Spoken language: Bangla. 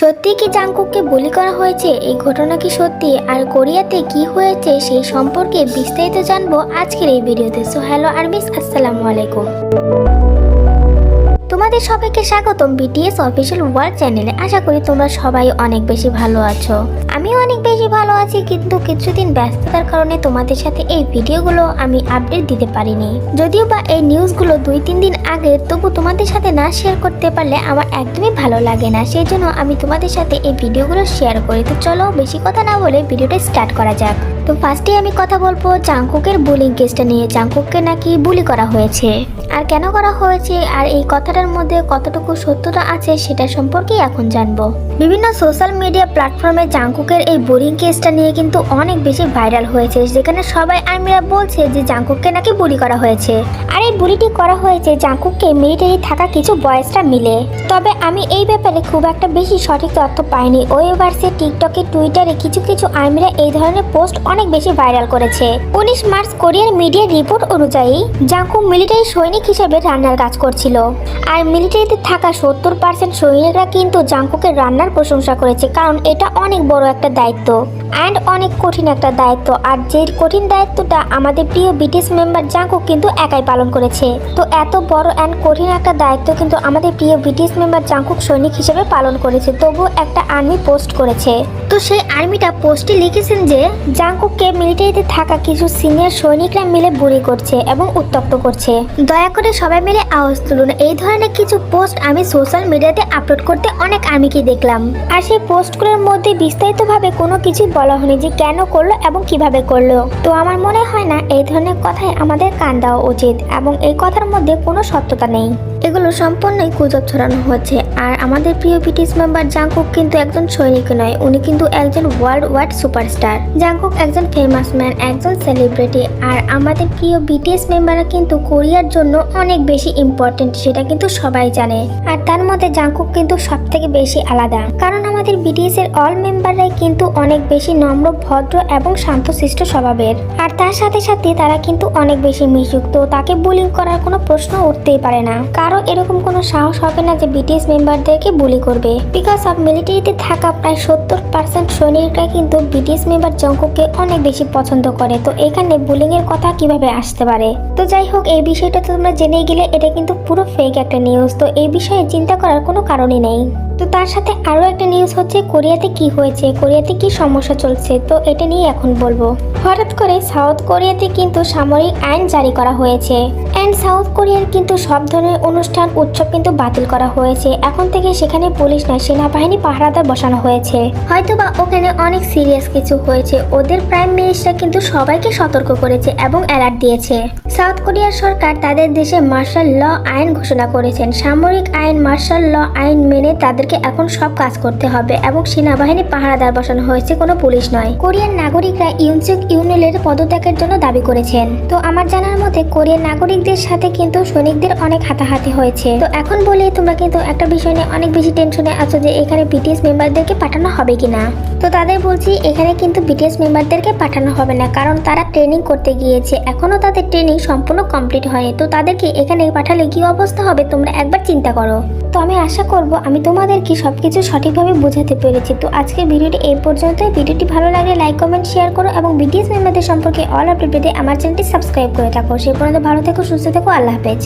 সত্যি কি জাংকুককে বলি করা হয়েছে? এই ঘটনা কি সত্যি? আর কোরিয়াতে কি হয়েছে সেই সম্পর্কে বিস্তারিত জানব আজকের এই ভিডিওতে। সো হ্যালো আরবিস আসসালামু আলাইকুম। তোমাদের সবাইকে স্বাগতম বিটিএস অফিসিয়াল ওয়ার্ল্ড চ্যানেলে আশা করি তোমরা সবাই অনেক বেশি ভালো আছো। আমিও অনেক বেশি ভালো আছি, কিন্তু কিছুদিন ব্যস্ততার কারণে তোমাদের সাথে এই ভিডিওগুলো আমি আপডেট দিতে পারিনি। যদিও বা এই নিউজগুলো দুই তিন দিন আগে, তবু তোমাদের সাথে না শেয়ার করতে পারলে আমার একদমই ভালো লাগে না। সেই জন্য আমি তোমাদের সাথে এই ভিডিওগুলো শেয়ার করি। তো চলো বেশি কথা না বলে ভিডিওটা স্টার্ট করা যাক। তো ফার্স্টে আমি কথা বলব জাংকুকের বুলিং কেসটা নিয়ে। জাংকুককে নাকি বুলি করা হয়েছে। আর কেন করা হয়েছে? আর এই কথাটার মধ্যে কতটুকু সত্যতা আছে সেটা সম্পর্কেই এখন জানব। বিভিন্ন সোশ্যাল মিডিয়া প্ল্যাটফর্মে জাংকুকের এই বোরিং কেসটা নিয়ে কিন্তু অনেক বেশি ভাইরাল হয়েছে, যেখানে সবাই আর্মিরা বলছে যে জাংকুককে নাকি বুলি করা হয়েছে। আর এই বুলিটি করা হয়েছে জাংকুককে মিলিটারি থাকা কিছু বয়সটা মিলে। তবে আমি এই ব্যাপারে খুব একটা বেশি সঠিক তথ্য পাইনি। ওয়েভার্সে টিকটকে, টুইটারে কিছু কিছু আর্মিরা এই ধরনের পোস্ট অনেক বেশি ভাইরাল করেছে। উনিশ মার্চ কোরিয়ার মিডিয়া রিপোর্ট অনুযায়ী, জাংকুক মিলিটারি সৈনিক হিসেবে রান্নার কাজ করছিল। আর মিলিটারিতে থাকা সত্তর পার্সেন্ট সৈনিকরা কিন্তু জাংকুকের রান্নার প্রশংসা করেছে, কারণ এটা অনেক বড় একটা দায়িত্ব। অ্যান্ড অনেক কঠিন একটা দায়িত্ব, আর যে কঠিন দায়িত্বটা আমাদের প্রিয় ব্রিটিশ মেম্বার জাংকুক কিন্তু একাই পালন করেছে। তো এত বড় অ্যান্ড কঠিন একটা দায়িত্ব কিন্তু আমাদের প্রিয় ব্রিটিশ মেম্বার জাংকুক সৈনিক হিসেবে পালন করেছে তবু একটা আর্মি পোস্ট করেছে। তো সেই আর্মিটা পোস্টে লিখেছেন যে, জাংকুককে মিলিটারিতে থাকা কিছু সিনিয়র সৈনিকরা মিলে বুড়ি করছে এবং উত্তপ্ত করছে। দয়া করে সবাই মিলে আওয়াজ তুলুন, এই ধরনের কিছু পোস্ট আমি সোশ্যাল মিডিয়াতে আপলোড করতে অনেক আর্মিকে দেখলাম। আর সেই পোস্টগুলোর মধ্যে বিস্তারিতভাবে কোনো কিছু বলা হয়নি যে কেন করল এবং কীভাবে করল। তো আমার মনে হয় না এই ধরনের কথায় আমাদের কান দেওয়া উচিত এবং এই কথার মধ্যে কোনো সত্যতা নেই। এগুলো সম্পূর্ণই গুজব ছড়ানো হচ্ছে। আর আমাদের প্রিয় ব্রিটিশ মেম্বার জাংকুক কিন্তু একজন সৈনিক নয়, উনি কিন্তু একজন ওয়ার্ল্ড ওয়াইড সুপারস্টার জাংকুক একজন ফেমাস ম্যান একজন সেলিব্রিটি আর আমাদের প্রিয় বিটিএস মেম্বাররা কিন্তু কোরিয়ার জন্য অনেক বেশি ইম্পর্টেন্ট সেটা কিন্তু সবাই জানে। আর তার মধ্যে জাংকুক কিন্তু সব থেকে বেশি আলাদা। কারণ আমাদের বিটিএস এর অল মেম্বাররাই কিন্তু অনেক বেশি নম্র, ভদ্র এবং শান্তশিষ্ট স্বভাবের। আর তার সাথে সাথে তারা কিন্তু অনেক বেশি মিশুক তো তাকে বুলিং করার কোনো প্রশ্ন উঠতেই পারে না। কারও এরকম কোনো সাহস হবে না যে বিটিএস মেম্বারদেরকে বুলি করবে। বিকজ অফ মিলিটারিতে থাকা প্রায় সত্তর পার্সেন্ট সৈনিকরা কিন্তু বিটিএস মেম্বার জঙ্কুকে অনেক বেশি পছন্দ করে। তো এখানে বুলিং এর কথা কীভাবে আসতে পারে? তো যাই হোক, এই বিষয়টা তোমরা জেনে গেলে এটা কিন্তু পুরো ফেক একটা নিউজ তো এই বিষয়ে চিন্তা করার কোনো কারণই নেই। তো তার সাথে আরও একটা নিউজ হচ্ছে, কোরিয়াতে কি হয়েছে, কোরিয়াতে কি সমস্যা চলছে, তো এটা নিয়ে এখন বলব। হঠাৎ করে সাউথ কোরিয়াতে কিন্তু সামরিক আইন জারি করা হয়েছে। অ্যান্ড সাউথ কোরিয়ার কিন্তু সব ধরনের অনুষ্ঠান, উৎসব কিন্তু বাতিল করা হয়েছে। এখন থেকে সেখানে পুলিশ না সেনাবাহিনী পাহারাদার বসানো হয়েছে। হয়তোবা ওখানে অনেক সিরিয়াস কিছু হয়েছে। ওদের প্রাইম মিনিস্টার কিন্তু সবাইকে সতর্ক করেছে এবং অ্যালার্ট দিয়েছে। সাউথ কোরিয়ার সরকার তাদের দেশে মার্শাল ল আইন ঘোষণা করেছেন। সামরিক আইন মার্শাল ল আইন মেনে তাদেরকে এখন সব কাজ করতে হবে এবং সেনাবাহিনী পাহারাদার বসানো হয়েছে, কোনো পুলিশ নয়। কোরিয়ার নাগরিকরা ইউনসুক ইউনিলের পদত্যাগের জন্য দাবি করেছেন। তো আমার জানার মতে কোরিয়ার নাগরিকদের সাথে কিন্তু সৈনিকদের অনেক হাতাহাতি হয়েছে। তো এখন বলি তোমরা কিন্তু একটা বিষয় নিয়ে অনেক বেশি টেনশনে আছো যে এখানে বিটিএস মেম্বারদেরকে পাঠানো হবে কিনা। তো তাদের বলছি, এখানে কিন্তু বিটিএস মেম্বারদেরকে পাঠানো হবে না, কারণ তারা ট্রেনিং করতে গিয়েছে। এখনও তাদের ট্রেনিং সম্পূর্ণ কমপ্লিট হয়নি। তো তাদেরকে এখানে পাঠালে কি অবস্থা হবে, তোমরা একবার চিন্তা করো। তো আমি আশা করব আমি তোমাদেরকে সব কিছু সঠিকভাবে বোঝাতে পেরেছি। তো আজকের ভিডিওটি এই পর্যন্ত ভিডিওটি ভালো লাগলে লাইক, কমেন্ট, শেয়ার করো এবং বিটিএস মেম্বারদের সম্পর্কে অল আপডেট পেতে আমার চ্যানেলটি সাবস্ক্রাইব করে থাকো। সে পর্যন্ত ভালো থেকো, সুস্থ থেকো, আল্লাহ হাফেজ।